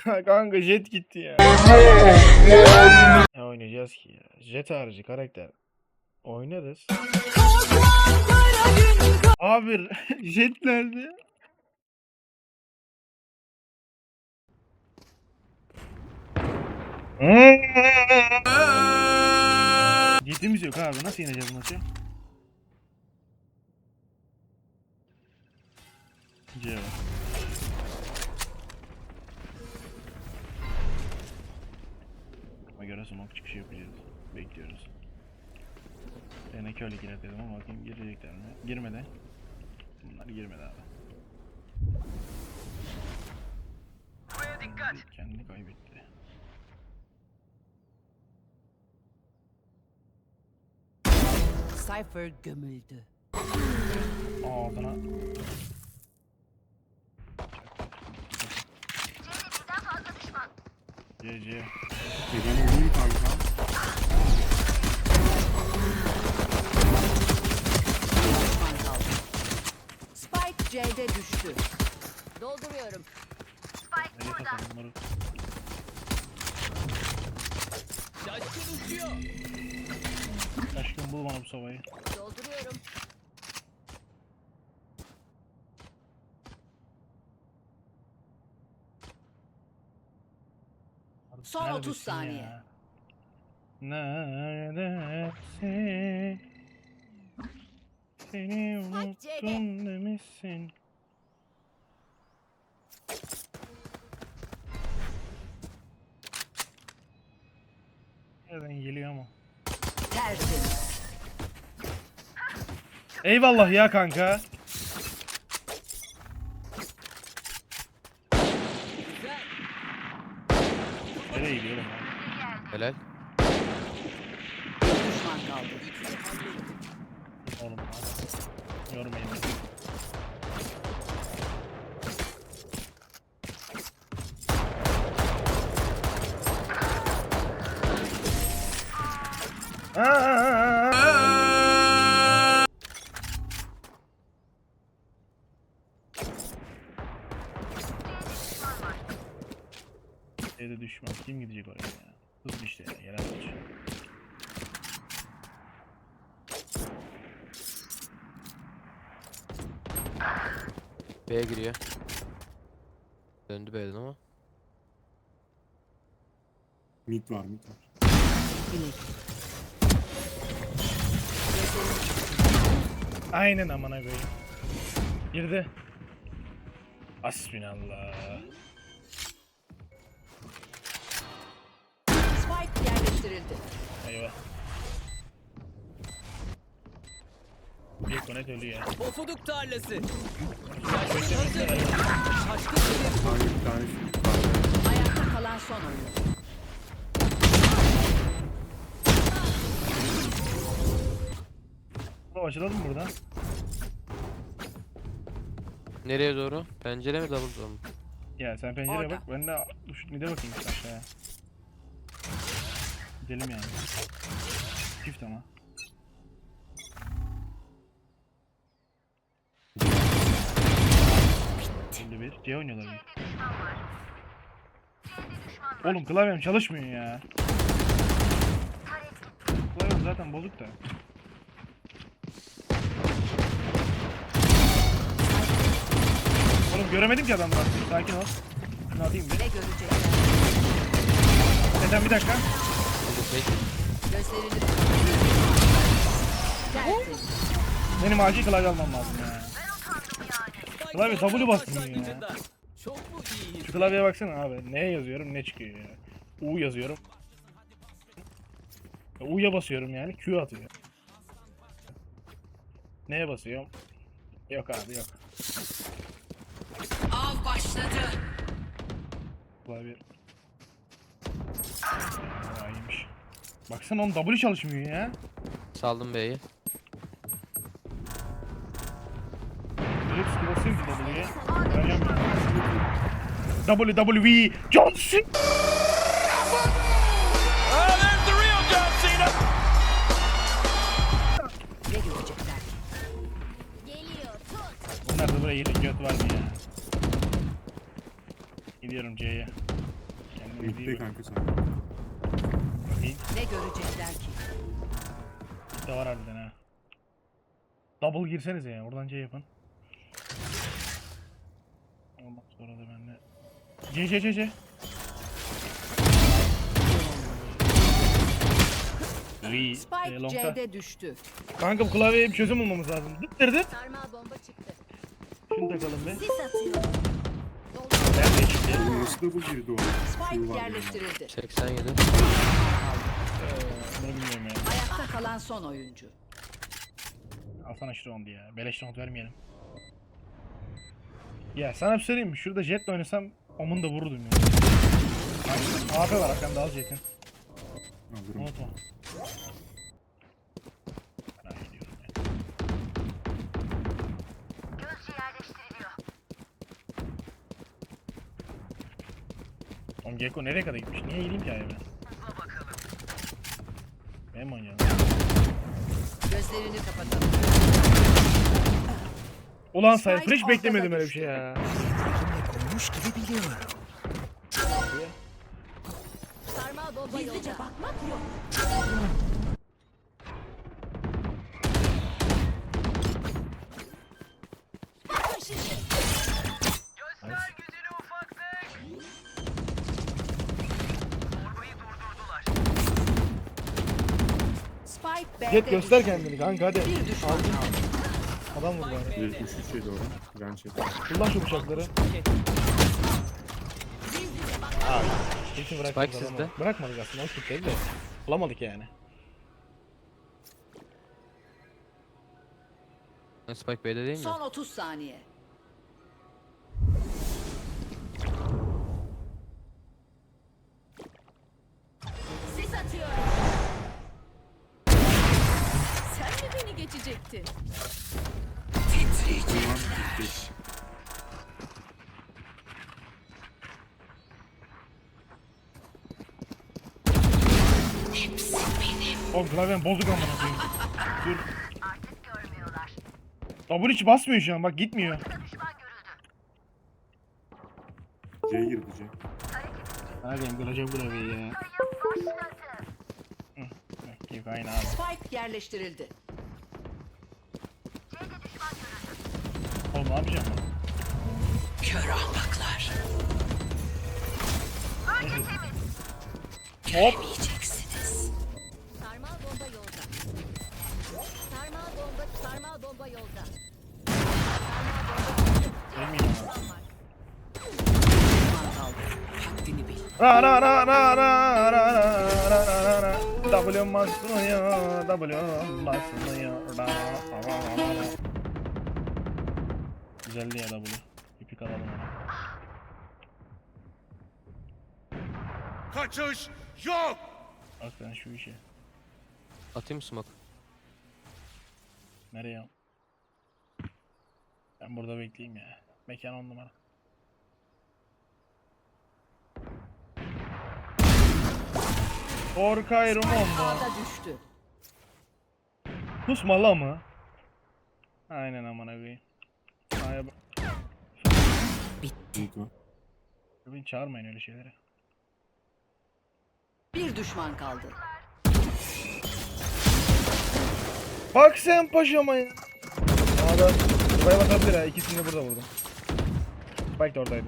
Kanka jet gitti ya. ne oynayacağız ki ya? Jet harici karakter. Oynarız. Abi jet nerede? Jetimiz yok abi. Nasıl ineceğiz maçı? C göre smoke çıkışı yapacağız. Bekliyoruz. Denek öyle girer dedim ama bakayım girecekler mi? Girmedi. Bunlar girmedi abi. Kendini kaybetti. Cypher gömüldü. C. Ben olayım kanka. Spike C'de düştü. Dolduruyorum. Nereye takalım bunları? Aşkım bul bana bu savayı. Dolduruyorum. Son 30 Neredesin saniye. ya? Neredesin? Seni unuttum demişsin. Nereden geliyor ama? Tertemiz. Eyvallah ya kanka. Helal. Düşman kaldı. Oğlum abi. Yormayın. Şeyde düşman. Kim gidecek oraya ya? Hızlı işte. Yerel maç. B'ye giriyor. Döndü B'den ama. Mid var mid var. Aynen amına koyayım. Girdi. Asbinallah. Yerleştirildi. Eyvah. Bir konet ölüyor. Pofuduk tarlası. Kanka bir tane şu var. Ayakta kalan son oyuncu. Baba açılalım mı buradan? Nereye doğru? Pencere mi double door mu? Ya sen pencereye Orada. bak ben de şu mide bakayım işte aşağıya. Gidelim yani. Çift ama. Şimdi bir C oynuyorlar. Oğlum klavyem çalışmıyor ya. Klavyem zaten bozuk da. Oğlum göremedim ki adamları. Sakin ol. Şunu atayım bir. Ne? Neden bir dakika. Benim acil klavye almam lazım ya. Klavye W basmıyor ya. Şu klavyeye baksana abi. Ne yazıyorum ne çıkıyor ya. U yazıyorum. U'ya basıyorum yani Q atıyor. Neye basıyorum? Yok abi yok. Av başladı. Klavye. İyiymiş. Baksana onun W çalışmıyor ya. Saldım B'yi. Direkt skill basayım ki W'ye. Vereceğim ya. WWE John Cena. Ne görecekler? Bunlar da buraya gelin göt var mı ya? Gidiyorum C'ye. Mid'de kanka sen. Ne görecekler ki? De var harbiden ha. Double girsenize ya. Oradan C yapın. Ondan sonra da ben de... C C C C. İyi. Spike E, longta. C'de düştü. Kanka bu klavyeye bir çözüm bulmamız lazım. Dıttırdı. Sarmal bomba çıktı. Şunu takalım be. Sis atıyorum. Nerede çıktı? Oğlum nasıl da bu girdi o? Spike yerleştirildi. 87. Bunu bilmiyorum ya. Ayakta kalan son oyuncu. Alsana şu roundu ya. Beleş round vermeyelim. Ya sana bir söyleyeyim mi? Şurada jetle oynasam Omun da vururdum ya. AP var arkamda al jetin. Alırım. Unutma. Oğlum Gekko nereye kadar gitmiş? Niye eğileyim ki ayağımı? Ben manyağım. Gözlerini kapatalım. Ulan Cypher hiç beklemedim öyle bir şey ya. Konuş gibi biliyorum. Gizlice bakmak yok. Jet göster kendini kanka hadi. Bir düşman kaldı. Adam vurdu bari. 73 yedi orada. Ranch yedi. Kullan şu bıçakları. Abi. Kesin bırakmadık Spike sizde. Bırakmadık aslında. O kitledi de. Bulamadık yani. Spike B'de değil mi? Son 30 saniye. çekti. Titriyecek. 45. Oğlum klavyem bozuk amına koyayım. Dur. Tabur hiç basmıyor şu an bak gitmiyor. C girdi C. Nereden bulacağım bu ya? Spike yerleştirildi. Ne yapacağım? Kör ahmaklar. Hop. Yiyeceksiniz. Sarmal bomba yolda. Sarmal bomba, sarmal bomba yolda. Ölmeyeyim ama. Haddini bil. Ra ra ra ra ra ra ra ra ra ra W basmıyor, W basmıyor. Ra ra ra ra ra. Güzeldi ya W. İpik alalım. Kaçış yok. Bak sen şu işe. Atayım smoke? Nereye? Ben burada bekleyeyim ya. Mekan on numara. Korkayım onda. A'da düştü. Kusmala mı? Aynen amına koyayım. Aya bak. Var. Beni çağırmayın öyle şeylere. Bir düşman kaldı. Bak sen paşama ya. A'da buraya bakabilir ha. İkisini de burada vurdum. Spike de oradaydı.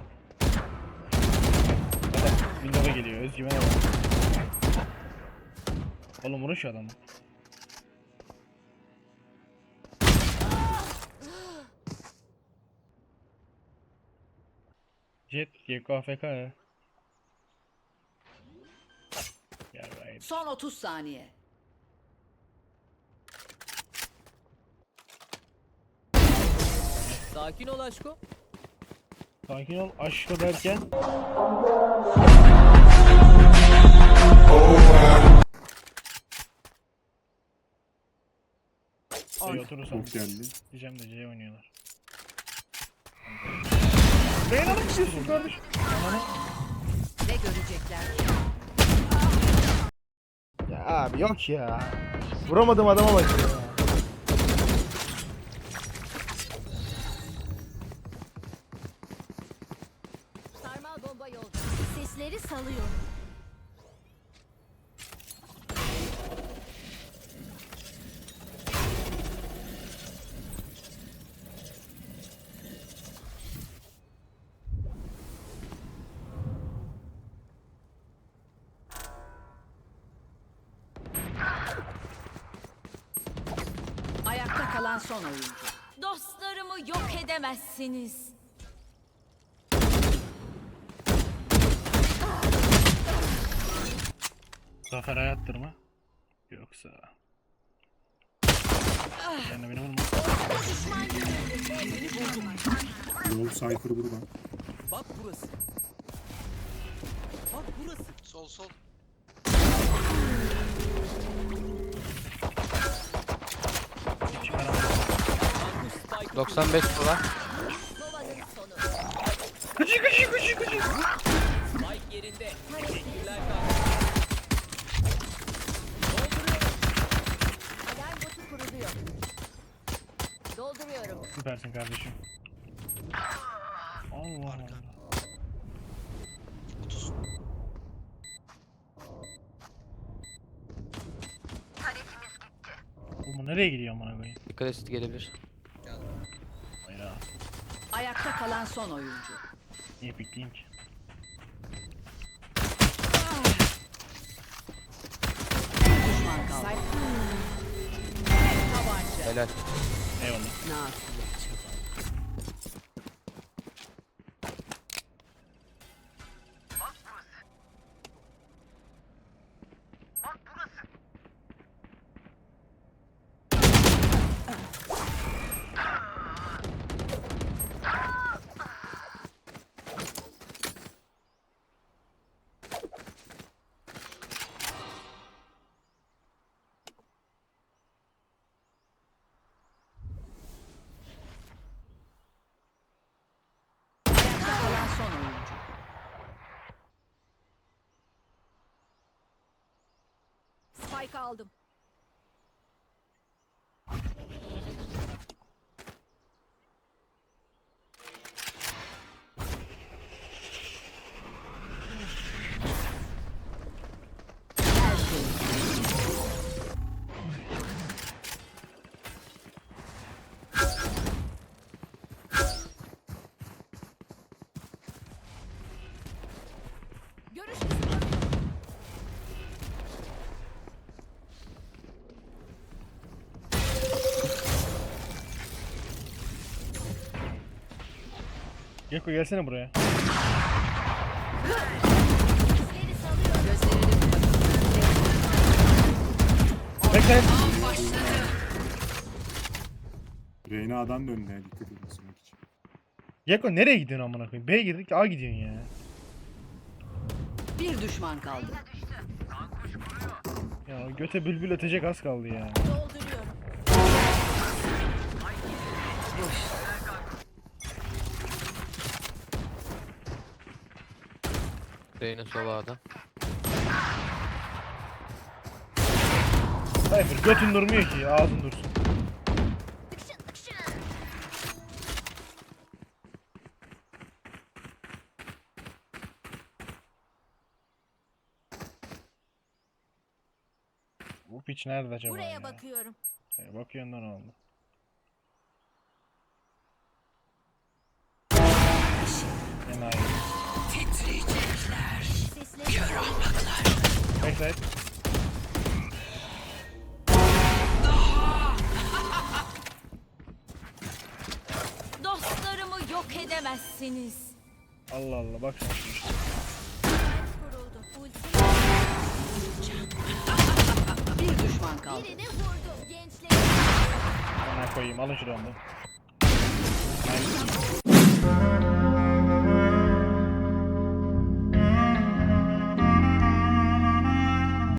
Windows'a geliyor. Özgüvene bak. Oğlum vurun şu adamı. Jet, Gekko AFK ya. Son 30 saniye. Sakin ol aşko. Sakin ol aşkı derken. Ay oturursan Çok geldi. diyeceğim de C oynuyorlar. Reyna mı istiyorsun kardeşim? Ne görecekler? Ya abi yok ya. Vuramadım adama bak ya. Sarmal bomba yolda. Sesleri salıyorum. Kalan son oyuncu. Dostlarımı yok edemezsiniz. Zafer hayattır mı? Yoksa... Sen de beni vurma. Yol Cypher burada. Bak burası. Bak burası. Sol sol. 95 dolar. Spike yerinde. Teşekkürler kanka. Dolduruyorum. Süpersin kardeşim. Allah Allah. 30. Bu nereye gidiyor amına koyayım? Dikkat et gelebilir. Ayakta kalan son oyuncu. Ki? Bir düşman kaldı. Tek tabanca. Helal. Eyvallah. Nafile. Ayakta kalan son oyuncu. Spike aldım. Görüş Gekko gelsene buraya. Bekle. Reyna'dan döndü ya dikkat edin için. Gekko nereye gidiyorsun amına koyayım? B'ye girdik A gidiyorsun ya. Bir düşman kaldı. Ya göte bülbül ötecek az kaldı ya. Dolduruyorum. Reyna sol ağda. Cypher götün durmuyor ki ağzın dursun. Bu piç nerede acaba Buraya ya? bakıyorum. E, bakıyorsun da ne oldu? Enayi. Sesleri Evet. Dostlarımı yok edemezsiniz. Allah Allah bak. Bir düşman kaldı. Birini vurdum gençler. Koyayım alın şunu onu.